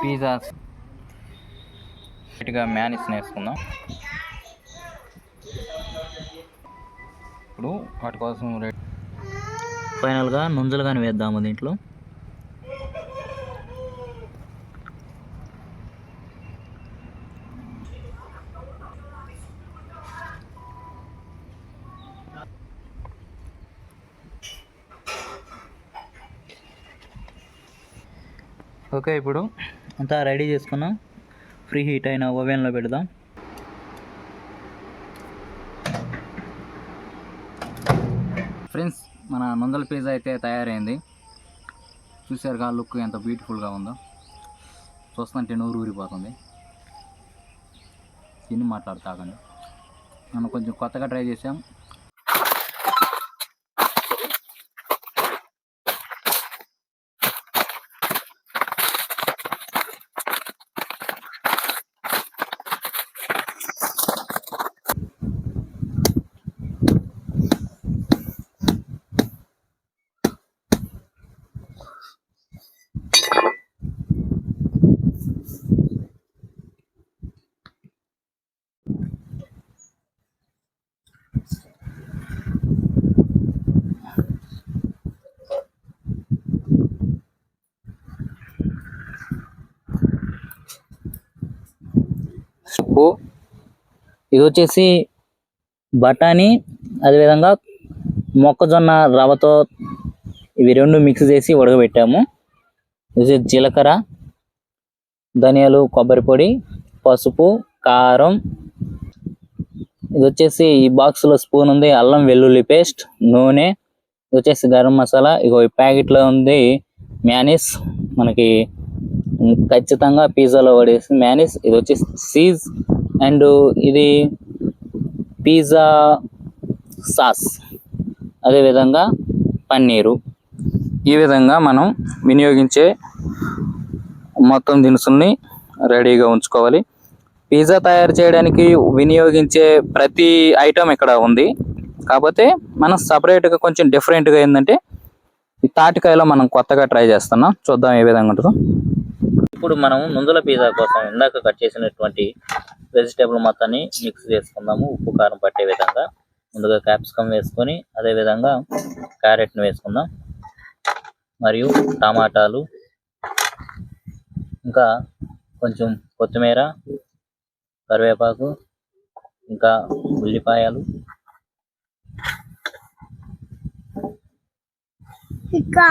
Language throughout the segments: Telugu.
పిజ్జా లైట్గా మ్యానిస్ వేసుకుందాం ఇప్పుడు వాటి కోసం రెడీ. ఫైనల్గా నుంజలు కానీ వేద్దాము దీంట్లో. ఓకే ఇప్పుడు అంతా రెడీ చేసుకున్నాం. ఫ్రీ హీట్ అయిన ఓవెన్లో పెడదాం. ఫ్రెండ్స్ మన నొందల పిజ్జా అయితే తయారైంది. చూసారుగా లుక్ ఎంత బ్యూటిఫుల్గా ఉందో. చూస్తుంటే నూరు ఊరిపోతుంది. తిని మాట్లాడతాగండి మనం కొంచెం కొత్తగా ట్రై చేసాం. పప్పు ఇది వచ్చేసి బఠానీ. అదేవిధంగా మొక్కజొన్న రవ్వతో ఇవి రెండు మిక్స్ చేసి ఉడకబెట్టాము. ఇది జీలకర్ర ధనియాలు కొబ్బరి పొడి పసుపు కారం. ఇది వచ్చేసి ఈ బాక్స్లో స్పూన్ ఉంది అల్లం వెల్లుల్లి పేస్ట్ నూనె. ఇది వచ్చేసి గరం మసాలా. ఇగో ఈ ప్యాకెట్లో ఉంది మ్యానిస్ మనకి ఖచ్చితంగా పిజ్జాలో పడేసి మ్యానిస్ ఇది వచ్చి చీజ్ అండ్ ఇది పిజ్జా సాస్. అదేవిధంగా పన్నీరు. ఈ విధంగా మనం వినియోగించే మొత్తం దినుసుల్ని రెడీగా ఉంచుకోవాలి. పిజ్జా తయారు చేయడానికి వినియోగించే ప్రతి ఐటమ్ ఇక్కడ ఉంది. కాకపోతే మనం సపరేట్గా కొంచెం డిఫరెంట్గా ఏంటంటే ఈ తాటికాయలో మనం కొత్తగా ట్రై చేస్తున్నాం. చూద్దాం ఏ విధంగా ఉంటుందో. ఇప్పుడు మనం ముందుల పిజ్జా కోసం ఇందాక కట్ చేసినటువంటి వెజిటేబుల్ మొత్తాన్ని మిక్స్ చేసుకుందాము. ఉప్పు కారం పట్టే విధంగా. ముందుగా క్యాప్సికమ్ వేసుకొని అదే విధంగా క్యారెట్ని వేసుకుందాం. మరియు టమాటాలు ఇంకా కొంచెం కొత్తిమీర కరివేపాకు ఇంకా ఉల్లిపాయలు. ఇంకా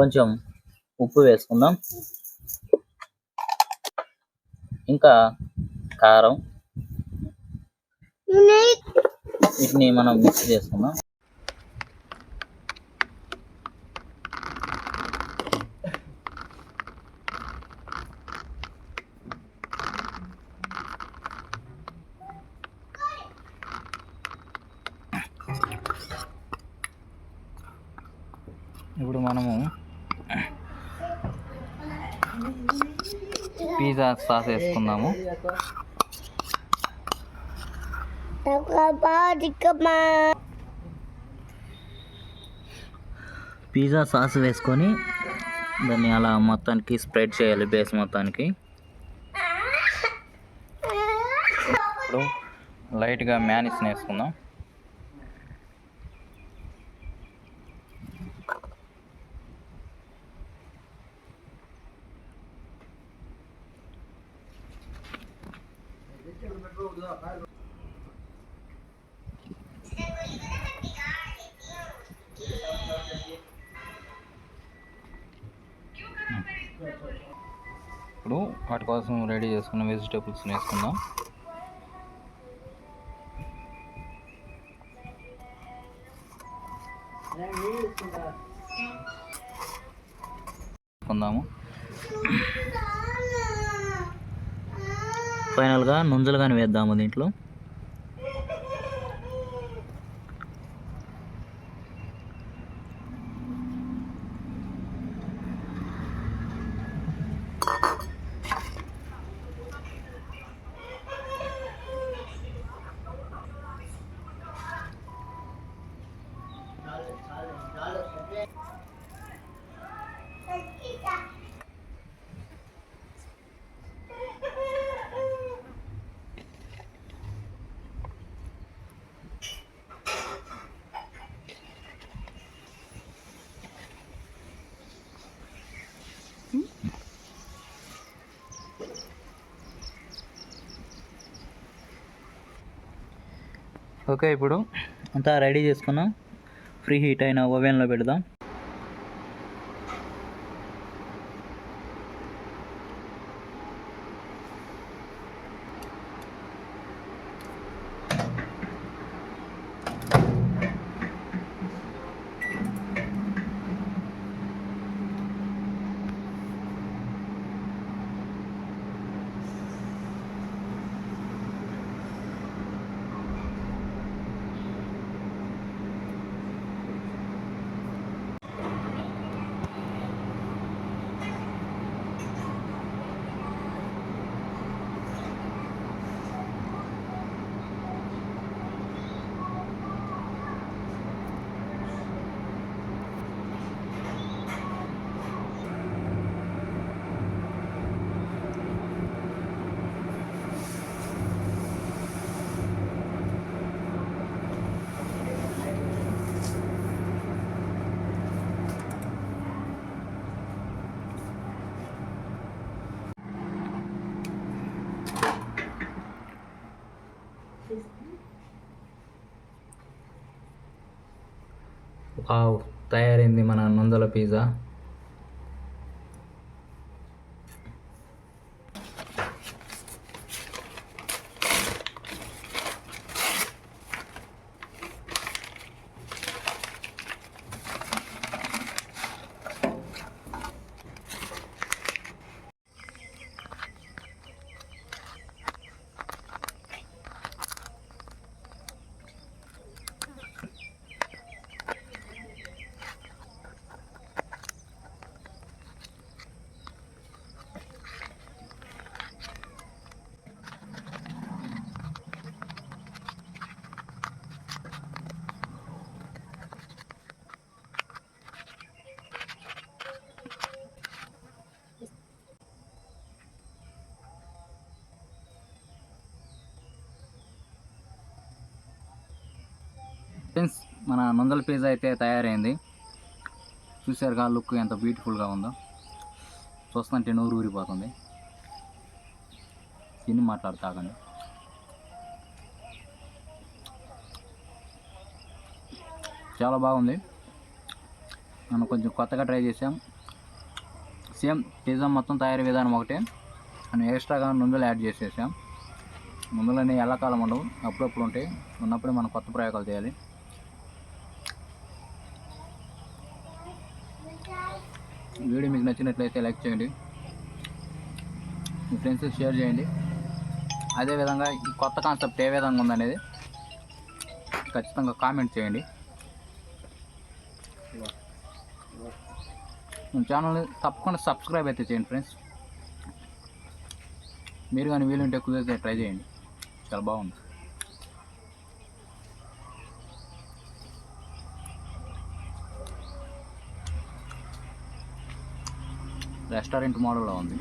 కొంచెం ఉప్పు వేసుకుందాం. ఇంకా కారం. వీటిని మనం మిక్స్ చేసుకుందాం. ఇప్పుడు మనము పిజ్జా సాస్ వేసుకుందాము. పిజ్జా సాస్ వేసుకొని దాన్ని అలా మొత్తానికి స్ప్రెడ్ చేయాలి బేస్ మొత్తానికి. ఇప్పుడు లైట్గా మ్యానిస్ని వేసుకుందాం. ఇప్పుడు వాటి కోసం రెడీ చేసుకున్న వెజిటేబుల్స్ వేసుకుందాం. ఫైనల్గా నుంజలు కానీ వేద్దాము దీంట్లో. ఓకే ఇప్పుడు అంతా రెడీ చేసుకున్నాం. ఫ్రీ హీట్ అయిన ఓవెన్లో పెడదాం. వావ్ తయారైంది మన నందల పిజ్జా ఫ్రెండ్స్ మన నందల పిజ్జా అయితే తయారైంది. చూసారుగా లుక్ ఎంత బ్యూటిఫుల్గా ఉందో. చూస్తుంటే నోరు ఊరిపోతుంది. తిని మాట్లాడతాగండి చాలా బాగుంది. మనం కొంచెం కొత్తగా ట్రై చేసాం. సేమ్ పిజ్జా మొత్తం తయారీ విధానం ఒకటే. మనం ఎక్స్ట్రాగా నుందులు యాడ్ చేసేసాం. ముందులన్నీ ఎల్లకాలం ఉండవు. అప్పుడప్పుడు ఉంటాయి. ఉన్నప్పుడే మనం కొత్త ప్రయోగాలు చేయాలి. వీడియో మీకు నచ్చినట్లయితే లైక్ చేయండి. మీ ఫ్రెండ్స్కి షేర్ చేయండి. అదేవిధంగా ఈ కొత్త కాన్సెప్ట్ ఏ విధంగా ఉందనేది ఖచ్చితంగా కామెంట్ చేయండి. మన ఛానల్ని తప్పకుండా సబ్స్క్రైబ్ అయితే చేయండి ఫ్రెండ్స్. మీరు కానీ వీలుంటే కుదిరితే ట్రై చేయండి. చాలా బాగుంది. రెస్టారెంట్ మోడల్లో ఉంది.